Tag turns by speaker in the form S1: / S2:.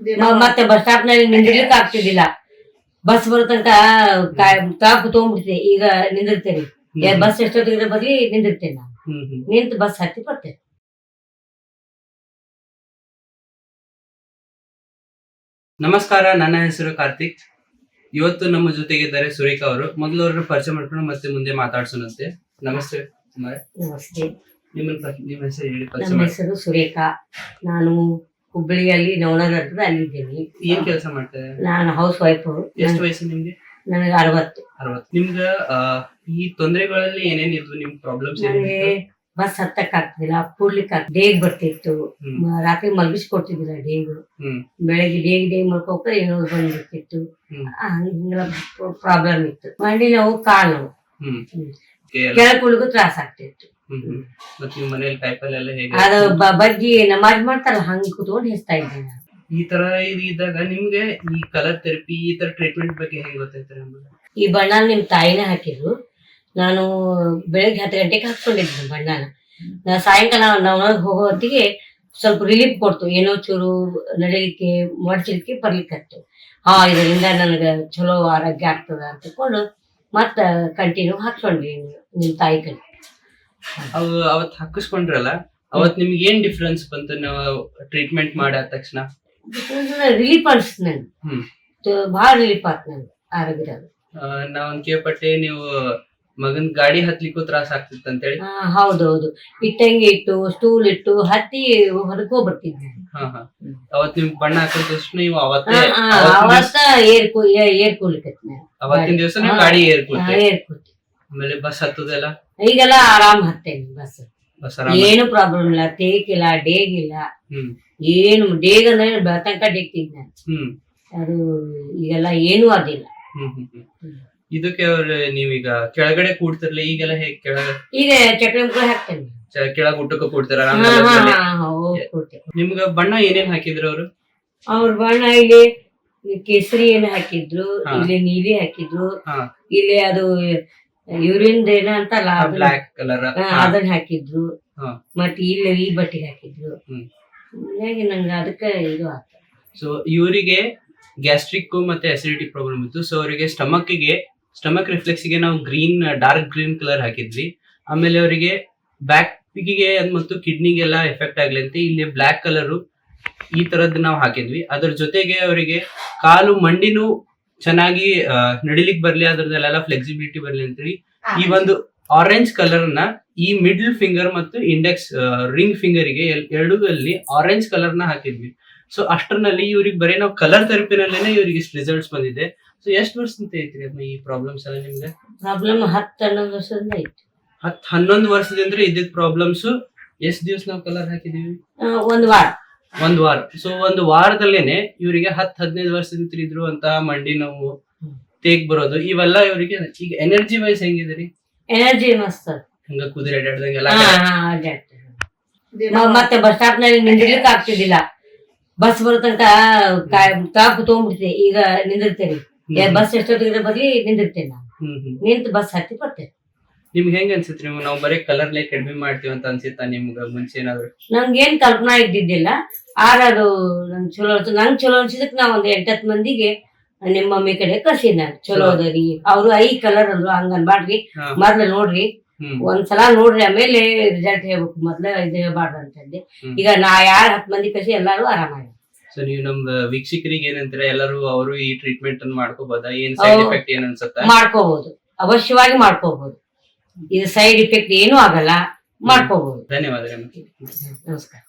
S1: ಮ- ಮತ್ತೆ bus ಸ್ಟಾಪ್ನಲ್ಲಿ ನಿಂದಿರ್ಲಿಕ್ಕೆ ಆಗ್ತಿದ್ದಿಲ್ಲ. Bus ಬರೋ ತಾಪು ತಗೊಂಡ್ಬಿಡ್ತೀನಿ. ಈಗ ನಿಂದಿರ್ತೇನೆ. ಬಸ್ ಎಷ್ಟೊತ್ತಿಗೆ ಬರ್ಲಿ ನಿಂದಿರ್ತೇನೆ ನಾನು.
S2: ಹ್ಮ್ ಹ್ಮ್.
S1: ನಿಂತು ಬಸ್ ಹತ್ತಿ ಬರ್ತೇನೆ.
S2: ನಮಸ್ಕಾರ ನನ್ನ ಹೆಸರು ಕಾರ್ತಿಕ್. ಇವತ್ತು ನಮ್ಮ ಜೊತೆಗಿದ್ದಾರೆ ಸುರೇಖಾ ಅವರು. ಮೊದಲು ಅವ್ರನ್ನ ಪರಿಚಯ ಮಾಡ್ಕೊಂಡು ಮತ್ತೆ ಮುಂದೆ ಮಾತಾಡ್ಸೋಣಂತೆ. ನಮಸ್ತೆ ಕುಮಾರ್.
S1: ನಮಸ್ತೆ.
S2: ನಿಮ್ಮ ನಿಮ್ಮ ಹೆಸರು ಹೇಳಿ ಪರಿಚಯ ಮಾಡಿ
S1: ಹೆಸರು ಸುರೇಖಾ. ನಾನು ಹುಬ್ಬಳ್ಳಿಯಲ್ಲಿ ನವನಗರ ಹತ್ರ ಅಲ್ಲಿದ್ದೀನಿ.
S2: ಏನ್ ಕೆಲಸ ಮಾಡ್ತಾರೆ
S1: ನಾನು ಹೌಸ್ ವೈಫ್
S2: ಎಷ್ಟು ವಯಸ್ಸು ನಿಮ್ಗೆ?
S1: ನನಗೆ ಅರವತ್ತು.
S2: ಅರವತ್ತು. ನಿಮ್ಗ ಆ, ಈ ತೊಂದರೆಗಳಲ್ಲಿ ಏನೇನ್ ಇದ್ವು ನಿಮ್ ಪ್ರಾಬ್ಲಮ್ಸ್
S1: ನನಗೆ ಬಸ್ ಹತ್ತಕ್ ಆಗ್ತಿಲ್ಲ ಕೂಡ್ಲಿಕ್ಕೆ ಡೇಗ್ ಬರ್ತಿತ್ತು.
S2: ಹ್ಮ್.
S1: ಮ- ರಾತ್ರಿ ಮಲಗಿಸ್ಕೊಡ್ತಿದ್ದಿಲ್ಲ ಡೇಗ್.
S2: ಬೆಳಿಗ್ಗೆ
S1: ಬೆಳಗ್ಗೆ ಡೇಗ್ ಡೇಗ್ ಮಲ್ಕೋಕ ಏನೋ ಬಂದ್ಬಿಡ್ತಿತ್ತು.
S2: ಹ್ಮ್.
S1: ಆ, ಹಿಂಗೆಲ್ಲ ಪ್ರಾಬ್ಲಮ್ ಇತ್ತು. ಮಂಡಿ ನೋವು ಕಾಲು ನೋವು.
S2: ಹ್ಮ್.
S1: ಹ್ಮ್.
S2: Okay, ಎಲ್ಲ-
S1: ಕೆಳಗ್ ಕುಳಿಗೂ ತ್ರಾಸ ಆಗ್ತಿತ್ತು.
S2: ನಿಮ್ ಮನೇಲಿ ಕಾಯಿಪಲ್ಲೆ ಎಲ್ಲ ಹೇಗೆ?
S1: ಅದು ಬ- ಬಗ್ಗಿ ನಮಾಜ್ ಮಾಡ್ತಾರ ಹಂಗ ಕುತ್ಕೊಂಡು ಹೇಳ್ತಾ ಇದ್ದೆ ನಾನು
S2: ಈ ತರ ಇದಾಗ ಇದ್ದಾಗ ನಿಮ್ಗೆ ಈ ಕಲರ್ ಥೆರಪಿ ಈ ತರ ಟ್ರೀಟ್ಮೆಂಟ್ ಬಗ್ಗೆ ಹೆಂಗ್ ಗೊತ್ತಾಯ್ತಾರೆ ನಮ್ಗೆ
S1: ಈ ಬಣ್ಣ ನಿಮ್ ತಾಯಿನೇ ಹಾಕಿದ್ರು. ನಾನು ಬೆಳಗ್ಗೆ ಹತ್ತು ಗಂಟೆಗೆ ಹಾಕೊಂಡಿದ್ದೆ ಬಣ್ಣನ. ನಾ ಸಾಯಂಕಾಲ ನಾವು ಹೋಗೋ ಹೊತ್ತಿಗೆ ಸ್ವಲ್ಪ ರಿಲೀಫ್ ಕೊಡ್ತು. ಏನೋ ಚೂರು ನಡಿಲಿಕ್ಕೆ ಮಡ್ಚಲಿಕ್ಕೆ ಬರ್ಲಿಕ್ಕೆ ಹಾ ಇದರಿಂದ ನನಗೆ ಚಲೋ ಆರೋಗ್ಯ ಆಗ್ತದ ಅಂತಕೊಂಡು ತಿಳ್ಕೊಂಡು ಮತ್ತ ಕಂಟಿನ್ಯೂ ಹಾಕ್ಕೊಂಡ್ವಿ ನಿಮ್ ತಾಯಿ ಕಡೆ.
S2: ಅವ್ ಅವತ್ ಹಾಕಿಸ್ಕೊಂಡ್ರಲ್ಲ ಅವತ್ ನಿಮ್ಗೆ ಏನ್ ಡಿಫ್ರೆನ್ಸ್ ಬಂತು ನಾವು ಟ್ರೀಟ್ಮೆಂಟ್ ಮಾಡಿದ ತಕ್ಷಣ?
S1: ರಿಲೀಫ್ ಅನ್ಸ್ತು
S2: ನಂಗೆ.
S1: ಭಾಳ ರಿಲೀಫ್ ಆಯ್ತು ನಂಗೆ ಆರೋಗ್ಯದಾಗ.
S2: ನಾವ್ ಕೇಳ್ಪಟ್ಟೆ ನೀವು ಮಗನ್ ಗಾಡಿ ಹತ್ಲಿಕ್ಕೂ ತ್ರಾಸ ಆಗ್ತಿತ್ತು ಅಂತೇಳಿ
S1: ಹೇಳಿ ಹೌದೌದು. ಇಟ್ಟಂಗೆ ಇಟ್ಟು ಸ್ಟೂಲ್ ಇಟ್ಟು ಹತ್ತಿ ಹೊರಕೋ
S2: ಹಾ ಹಾ. ಅವತ್ ನಿಮ್ ಬಣ್ಣ ಹಾಕಿದ ತಕ್ಷಣ ನೀವು ಅವತ್ತೇ
S1: ಅವತ್ತ ಏರ್ ಕೂ
S2: ಅವತ್ತಿನ ದಿವಸ ಗಾಡಿ.
S1: ಏರ್ಕೊಳ್ತೀವಿ.
S2: ಆಮೇಲೆ ಬಸ್ ಹತ್ತದೆಲ್ಲ?
S1: ಈಗೆಲ್ಲ ಆರಾಮ್ ಹತ್ತೇನಿ ಬಸ್
S2: ಬಸ್ ಆರಾಮ
S1: ಏನು ಪ್ರಾಬ್ಲಮ್ ಇಲ್ಲ ತೇಕಿಲ್ಲ ಡೇಗ್ ಇಲ್ಲ.
S2: ಹ್ಮ್.
S1: ಏನು ಡೇಗ್ ಅಂದ್ರೆ ಡೇಗ್ತಿದ್ ನಾನು.
S2: ಹ್ಮ್.
S1: ಅದು ಈಗೆಲ್ಲ ಏನೂ ಅದಿಲ್ಲ.
S2: ಹ್ಮ್ ಹ್ಮ್ ಹ್ಮ್. ಇದಕ್ಕೆ ಅವ್ರ ನೀವೀಗ ಕೆಳಗಡೆ ಕೂಡ್ತಿರ್ಲಿ ಈಗೆಲ್ಲ ಹೇಗ್ ಕೆಳಗ
S1: ಈಗ ಚಕ್ರ ಕೂಡ ಹಾಕ್ತೇನೆ.
S2: ಚ- ಕೆಳಗ್ ಊಟಕ್ಕೆ ಕೂಡ್ತಾರ
S1: ಹಾ ಹೋಗ್
S2: ನಿಮ್ಗ ಬಣ್ಣ ಏನೇನ್ ಹಾಕಿದ್ರು ಅವ್ರು?
S1: ಅವ್ರ ಬಣ್ಣ ಇಲ್ಲಿ ಕೇಸರಿ ಏನು ಹಾಕಿದ್ರು
S2: ಹಾ.
S1: ಇಲ್ಲಿ ನೀಲಿ ಹಾಕಿದ್ರು
S2: ಹಾ.
S1: ಇಲ್ಲಿ ಅದು ಯೂರಿನ್ ಏನ ಅಂತಲ್ಲ
S2: ಬ್ಲಾಕ್ ಕಲರ್.
S1: ಅದನ್ನ ಹಾಕಿದ್ರು. ಮತ್ತೆ ಇಲ್ಲಿ ಈ ಬಟ್ಟೆ ಹಾಕಿದ್ರು. ಹೀಗಾಗಿ ನಂಗೆ ಅದಕ್ಕೆ ಇದು ಆಯ್ತು
S2: ಸೊ ಇವರಿಗೆ ಗ್ಯಾಸ್ಟ್ರಿಕ್ ಮತ್ತೆ ಅಸಿಡಿಟಿ ಪ್ರಾಬ್ಲಮ್ ಇತ್ತು. ಸೊ ಅವರಿಗೆ ಸ್ಟಮಕ್ಗೆ ಸ್ಟಮಕ್ ರಿಫ್ಲೆಕ್ಸ್ಗೆ ನಾವು ಗ್ರೀನ್ ಡಾರ್ಕ್ ಗ್ರೀನ್ ಕಲರ್ ಹಾಕಿದ್ವಿ. ಆಮೇಲೆ ಅವರಿಗೆ ಬ್ಯಾಕ್ ಪಿಗಿಗೆ ಮತ್ತು ಕಿಡ್ನಿಗೆಲ್ಲ ಎಫೆಕ್ಟ್ ಆಗ್ಲಿ ಅಂತ ಇಲ್ಲಿ ಬ್ಲಾಕ್ ಕಲರ್ ಈ ತರದ್ ನಾವು ಹಾಕಿದ್ವಿ. ಅದ್ರ ಜೊತೆಗೆ ಅವರಿಗೆ ಕಾಲು ಮಂಡಿನೂ ಚೆನ್ನಾಗಿ ನಡಿಲಿಕ್ ಬರ್ಲಿ ಅದ್ರದ್ದೆಲ್ಲ ಫ್ಲೆಕ್ಸಿಬಿಲಿಟಿ ಬರ್ಲಿ ಅಂತೇಳಿ ಈ ಒಂದು ಆರೆಂಜ್ ಕಲರ್ನ ಈ ಮಿಡ್ಲ್ ಫಿಂಗರ್ ಮತ್ತು ಇಂಡೆಕ್ಸ್ ರಿಂಗ್ ಫಿಂಗರ್ಗೆ ಎರಡೂ ಅಲ್ಲಿ ಆರೆಂಜ್ ಕಲರ್ನ ಹಾಕಿದ್ವಿ. ಸೊ ಅಷ್ಟರಲ್ಲಿ ಇವ್ರಿಗೆ ಬರೀ ನಾವು ಕಲರ್ ಥೆರಪಿನಲ್ಲೇನೆ ಇವರಿಗೆ ರಿಸಲ್ಟ್ಸ್ ಬಂದಿದೆ. ಸೊ ಎಷ್ಟು ವರ್ಷದಿಂದ ಐತ್ರಿ ಅದ್ನ ಈ ಪ್ರಾಬ್ಲಮ್ಸ್ ಎಲ್ಲ ನಿಮ್ಗೆ?
S1: ಪ್ರಾಬ್ಲಮ್ ಹತ್ತು ಹನ್ನೊಂದು ವರ್ಷದಿಂದ ಐತಿ
S2: ಹತ್ತು ಹನ್ನೊಂದು ವರ್ಷದಿಂದ ಇದ್ದಿದ್ ಪ್ರಾಬ್ಲಮ್ಸ್ ಎಷ್ಟ್ ದಿವ್ಸ ನಾವು ಕಲರ್ ಹಾಕಿದೀವಿ?
S1: ಒಂದು ವಾರ.
S2: ಒಂದ್ ವಾರ. ಸೊ ಒಂದು ವಾರದಲ್ಲೇನೆ ಇವರಿಗೆ ಹತ್ ಹದಿನೈದು ವರ್ಷದಿಂದ ಇದ್ರು ಅಂತ ಮಂಡಿ ನೋವು. ತೇಗ್ ಬರೋದು ಇವೆಲ್ಲ ಇವರಿಗೆ ಈಗ ಎನರ್ಜಿ ವೈಸ್ ಹೆಂಗಿದೆ ರೀ
S1: ಎನರ್ಜಿ ಮಸ್ತ್.
S2: ಹಂಗ ಕುದುರೆ
S1: ಅಡ್ಡಾಡ್ದಂಗೆಲ್ಲ ಮತ್ತೆ ಬಸ್ ಸ್ಟಾಪ್ನಲ್ಲಿ ನಿಂದಿರ್ಲಿಕ್ಕೆ ಆಗ್ತಿದ್ದಿಲ್ಲ. ಬಸ್ ಬರೋ ತನಕ ತಗೊಂಡ್ಬಿಡ್ತೀನಿ ಈಗ ನಿಂದಿರ್ತೇನೆ. ಬಸ್ ಎಷ್ಟೊತ್ತಿಗೆ ಬರ್ಲಿ ನಿಂದಿರ್ತೇನೆ ನಾನು. ನಿಂತು ಬಸ್ ಹತ್ತಿ ಬರ್ತೇನೆ.
S2: ನಿಮ್ಗೆ ಹೆಂಗ ಅನ್ಸುತ್ತೆ ನೀವು ನಾವು ಬರೀ ಕಲರ್ ಲೇ ಕಡಿಮೆ ಮಾಡ್ತೀವಿ ಅಂತ ಅನ್ಸುತ್ತಾ ನಿಮ್ಗ ಮುಂಚೆ ಏನಾದ್ರು?
S1: ನಂಗೇನ್ ಕಲ್ಪನಾ ಇದ್ದಿದ್ದಿಲ್ಲ. ಆರ ಅದು ನಂಗೆ ಚಲೋ ಅನ್ಸ ನಂಗೆ ಚಲೋ ಅನ್ಸಿದಕ್ಕೆ ನಾ ಒಂದ್ ಎಂಟತ್ತು ಮಂದಿಗೆ ನಿಮ್ಮ ಮಮ್ಮಿ ಕಡೆ ಕಳ್ಸಿದ್ ನಾನು ಚಲೋ ಅದರಿ ಅವ್ರು ಐ ಕಲರ್ ಅಂದ್ರು ಹಂಗ ಅನ್ಬಾಡ್ರಿ ಮೊದ್ಲ ನೋಡ್ರಿ. ಒಂದ್ಸಲ ನೋಡ್ರಿ ಆಮೇಲೆ ರಿಸಲ್ಟ್ ಹೇಳ್ಬೇಕು. ಮೊದ್ಲ ಇದು ಹೇಳ್ಬಾರ್ದು ಅಂತಂದೆ. ಈಗ ನಾ ಯಾರು ಹತ್ತು ಮಂದಿ ಕಸಿ ಎಲ್ಲಾರು ಆರಾಮಾಗಿ
S2: ಸೊ ನೀವು ನಮ್ ವೀಕ್ಷಕರಿಗೆ ಏನಂತೀರ? ಎಲ್ಲರೂ ಅವರು ಈ ಟ್ರೀಟ್ಮೆಂಟ್ ಅನ್ನು ಮಾಡ್ಕೋಬಹುದಾ ಏನ್ ಸೈಡ್ ಎಫೆಕ್ಟ್ ಏನ್ ಅನ್ಸುತ್ತೆ?
S1: ಮಾಡ್ಕೋಬಹುದು ಅವಶ್ಯವಾಗಿ ಮಾಡ್ಕೋಬಹುದು ಇದು ಸೈಡ್ ಇಫೆಕ್ಟ್ ಏನೂ ಆಗಲ್ಲ. ಮಾಡ್ಕೋಬಹುದು
S2: ಧನ್ಯವಾದ
S1: ನಮಸ್ಕಾರ.